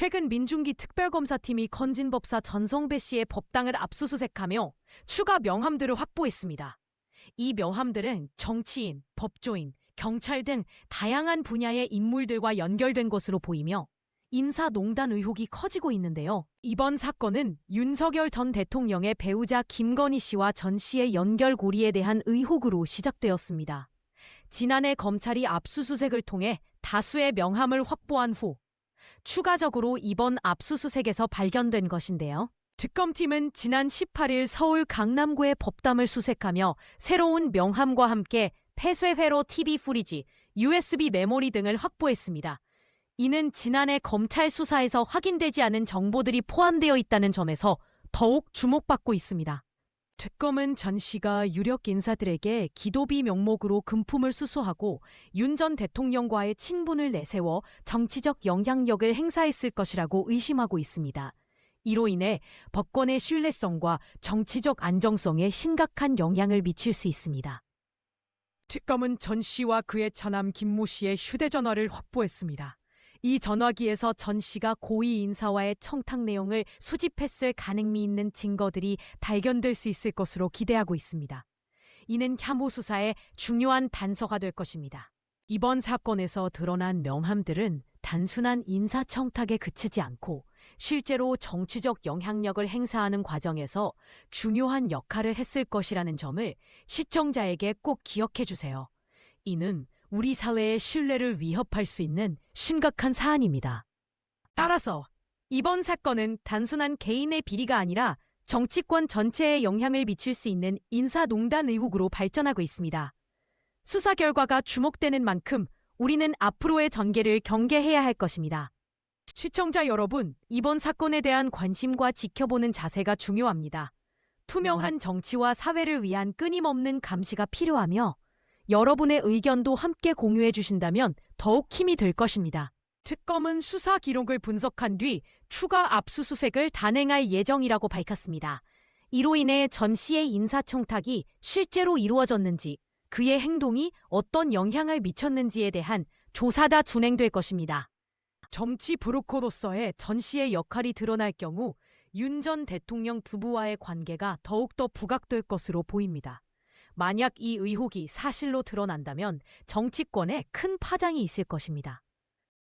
최근 민중기 특별검사팀이 건진법사 전성배 씨의 법당을 압수수색하며 추가 명함들을 확보했습니다. 이 명함들은 정치인, 법조인, 경찰 등 다양한 분야의 인물들과 연결된 것으로 보이며 인사농단 의혹이 커지고 있는데요. 이번 사건은 윤석열 전 대통령의 배우자 김건희 씨와 전 씨의 연결고리에 대한 의혹으로 시작되었습니다. 지난해 검찰이 압수수색을 통해 다수의 명함을 확보한 후 추가적으로 이번 압수수색에서 발견된 것인데요. 특검팀은 지난 18일 서울 강남구의 법담을 수색하며 새로운 명함과 함께 폐쇄회로 TV 프리지, USB 메모리 등을 확보했습니다. 이는 지난해 검찰 수사에서 확인되지 않은 정보들이 포함되어 있다는 점에서 더욱 주목받고 있습니다. 특검은 전 씨가 유력 인사들에게 기도비 명목으로 금품을 수수하고 윤 전 대통령과의 친분을 내세워 정치적 영향력을 행사했을 것이라고 의심하고 있습니다. 이로 인해 법권의 신뢰성과 정치적 안정성에 심각한 영향을 미칠 수 있습니다. 특검은 전 씨와 그의 차남 김모 씨의 휴대전화를 확보했습니다. 이 전화기에서 전 씨가 고위 인사와의 청탁 내용을 수집했을 가능미 있는 증거들이 발견될 수 있을 것으로 기대하고 있습니다. 이는 향후 수사에 중요한 단서가 될 것입니다. 이번 사건에서 드러난 명함들은 단순한 인사 청탁에 그치지 않고 실제로 정치적 영향력을 행사하는 과정에서 중요한 역할을 했을 것이라는 점을 시청자에게 꼭 기억해 주세요. 이는 우리 사회의 신뢰를 위협할 수 있는 심각한 사안입니다. 따라서 이번 사건은 단순한 개인의 비리가 아니라 정치권 전체에 영향을 미칠 수 있는 인사농단 의혹으로 발전하고 있습니다. 수사 결과가 주목되는 만큼 우리는 앞으로의 전개를 경계해야 할 것입니다. 시청자 여러분, 이번 사건에 대한 관심과 지켜보는 자세가 중요합니다. 투명한 정치와 사회를 위한 끊임없는 감시가 필요하며 여러분의 의견도 함께 공유해 주신다면 더욱 힘이 될 것입니다. 특검은 수사 기록을 분석한 뒤 추가 압수수색을 단행할 예정이라고 밝혔습니다. 이로 인해 전 씨의 인사청탁이 실제로 이루어졌는지 그의 행동이 어떤 영향을 미쳤는지에 대한 조사가 진행될 것입니다. 정치 브로커로서의 전 씨의 역할이 드러날 경우 윤 전 대통령 두부와의 관계가 더욱더 부각될 것으로 보입니다. 만약 이 의혹이 사실로 드러난다면 정치권에 큰 파장이 있을 것입니다.